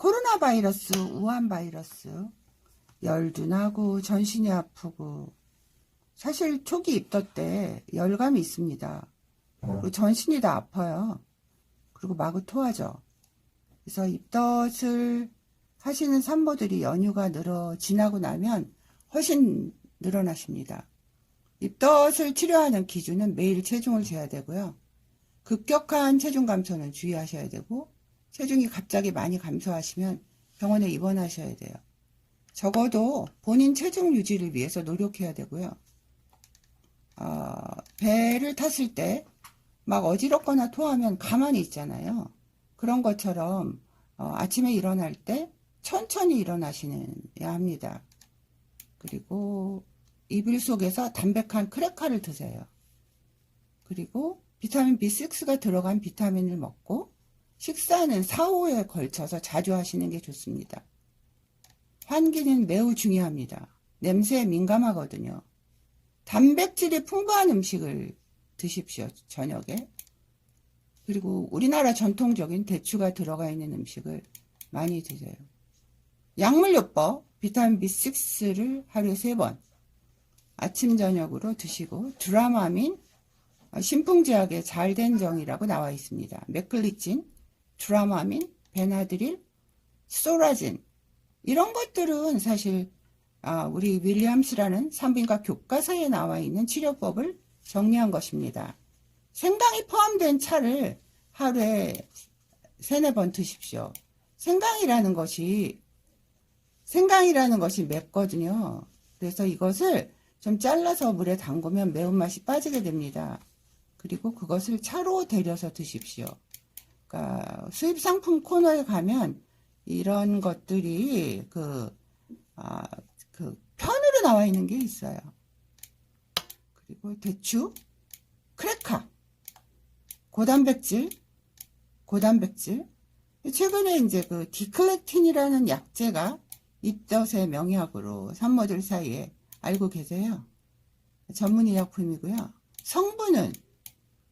코로나 바이러스, 우한 바이러스, 열도 나고 전신이 아프고 사실 초기 입덧 때 열감이 있습니다. 그리고 전신이 다 아파요. 그리고 마구 토하죠. 그래서 입덧을 하시는 산모들이 연휴가 늘어 지나고 나면 훨씬 늘어나십니다. 입덧을 치료하는 기준은 매일 체중을 재야 되고요. 급격한 체중 감소는 주의하셔야 되고 체중이 갑자기 많이 감소하시면 병원에 입원하셔야 돼요. 적어도 본인 체중 유지를 위해서 노력해야 되고요. 어, 배를 탔을 때 막 어지럽거나 토하면 가만히 있잖아요. 그런 것처럼 어, 아침에 일어날 때 천천히 일어나시는 합니다. 그리고 이불 속에서 담백한 크래커를 드세요. 그리고 비타민 B6가 들어간 비타민을 먹고 식사는 4, 5에 걸쳐서 자주 하시는 게 좋습니다. 환기는 매우 중요합니다. 냄새에 민감하거든요. 단백질이 풍부한 음식을 드십시오, 저녁에. 그리고 우리나라 전통적인 대추가 들어가 있는 음식을 많이 드세요. 약물요법, 비타민 B6를 하루에 3번, 아침, 저녁으로 드시고, 드라마민, 신풍제약의 잘된 정이라고 나와 있습니다. 맥글리친, 드라마민, 베나드릴, 소라진, 이런 것들은 사실 아, 우리 윌리엄스라는 산부인과 교과서에 나와 있는 치료법을 정리한 것입니다. 생강이 포함된 차를 하루에 세네 번 드십시오. 생강이라는 것이 생강이라는 것이 맵거든요. 그래서 이것을 좀 잘라서 물에 담그면 매운맛이 빠지게 됩니다. 그리고 그것을 차로 데려서 드십시오. 그러니까 수입 상품 코너에 가면 이런 것들이 그, 아, 그 편으로 나와 있는 게 있어요. 그리고 대추, 크래커, 고단백질, 고단백질. 최근에 이제 그 디클렉틴이라는 약제가 입덧의 명약으로 산모들 사이에 알고 계세요. 전문 의약품이고요. 성분은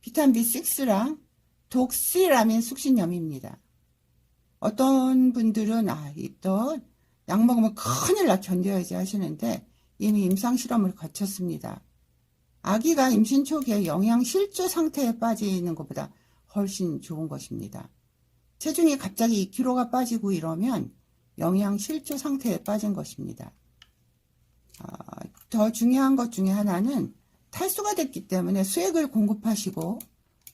비타민 B6랑 독시라민 숙신염입니다. 어떤 분들은 아 입덧 약 먹으면 큰일 나 견뎌야지 하시는데 이미 임상 실험을 거쳤습니다. 아기가 임신 초기에 영양 실조 상태에 빠지는 것보다 훨씬 좋은 것입니다. 체중이 갑자기 2kg가 빠지고 이러면 영양 실조 상태에 빠진 것입니다. 아, 더 중요한 것 중에 하나는 탈수가 됐기 때문에 수액을 공급하시고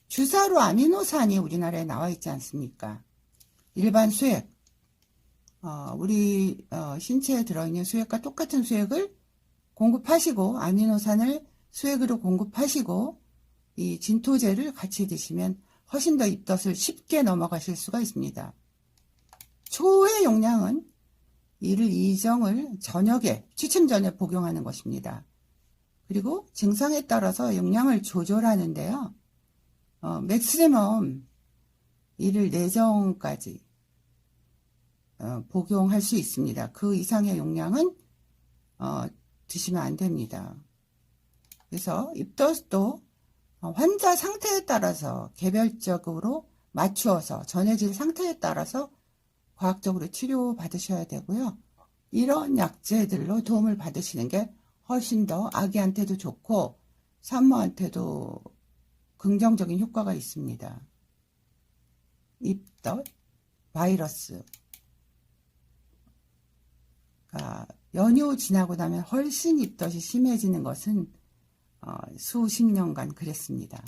주사로 아미노산이 우리나라에 나와 있지 않습니까? 일반 수액, 어, 우리 어, 신체에 들어있는 수액과 똑같은 수액을 공급하시고 아미노산을 수액으로 공급하시고 이 진토제를 같이 드시면 훨씬 더 입덧을 쉽게 넘어가실 수가 있습니다. 초의 용량은 이를 이정을 저녁에 취침 전에 복용하는 것입니다. 그리고 증상에 따라서 용량을 조절하는데요. 어, 맥시멈 이를 내정까지 어, 복용할 수 있습니다. 그 이상의 용량은 어, 드시면 안 됩니다. 그래서 입덧도 어, 환자 상태에 따라서 개별적으로 맞추어서 전해질 상태에 따라서 과학적으로 치료 받으셔야 되고요. 이런 약제들로 도움을 받으시는 게 훨씬 더 아기한테도 좋고 산모한테도 긍정적인 효과가 있습니다. 입덧, 바이러스. 그러니까 연휴 지나고 나면 훨씬 입덧이 심해지는 것은 어, 수십 년간 그랬습니다.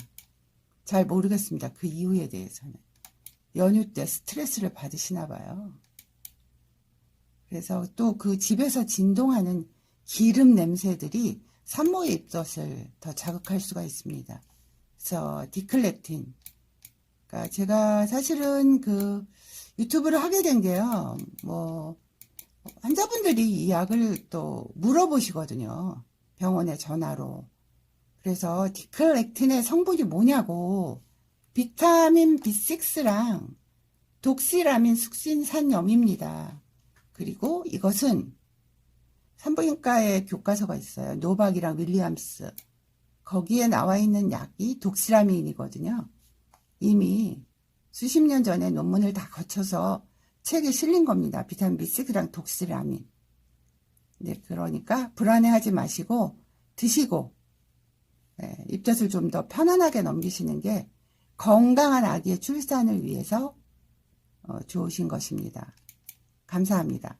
잘 모르겠습니다. 그 이유에 대해서는. 연휴 때 스트레스를 받으시나 봐요. 그래서 또 그 집에서 진동하는 기름 냄새들이 산모의 입덧을 더 자극할 수가 있습니다. 그래서 디클렉틴. 그러니까 제가 사실은 그 유튜브를 하게 된 게요. 뭐 환자분들이 이 약을 또 물어보시거든요. 병원에 전화로. 그래서 디클렉틴의 성분이 뭐냐고 비타민 B6랑 독시라민 숙신산염입니다. 그리고 이것은 산부인과에 교과서가 있어요. 노박이랑 윌리엄스. 거기에 나와 있는 약이 독시라민이거든요. 이미 수십 년 전에 논문을 다 거쳐서 책에 실린 겁니다. 비타민 B6랑 독스라민. 네, 그러니까 불안해하지 마시고 드시고 예, 입덧을 좀 더 편안하게 넘기시는 게 건강한 아기의 출산을 위해서 어, 좋으신 것입니다. 감사합니다.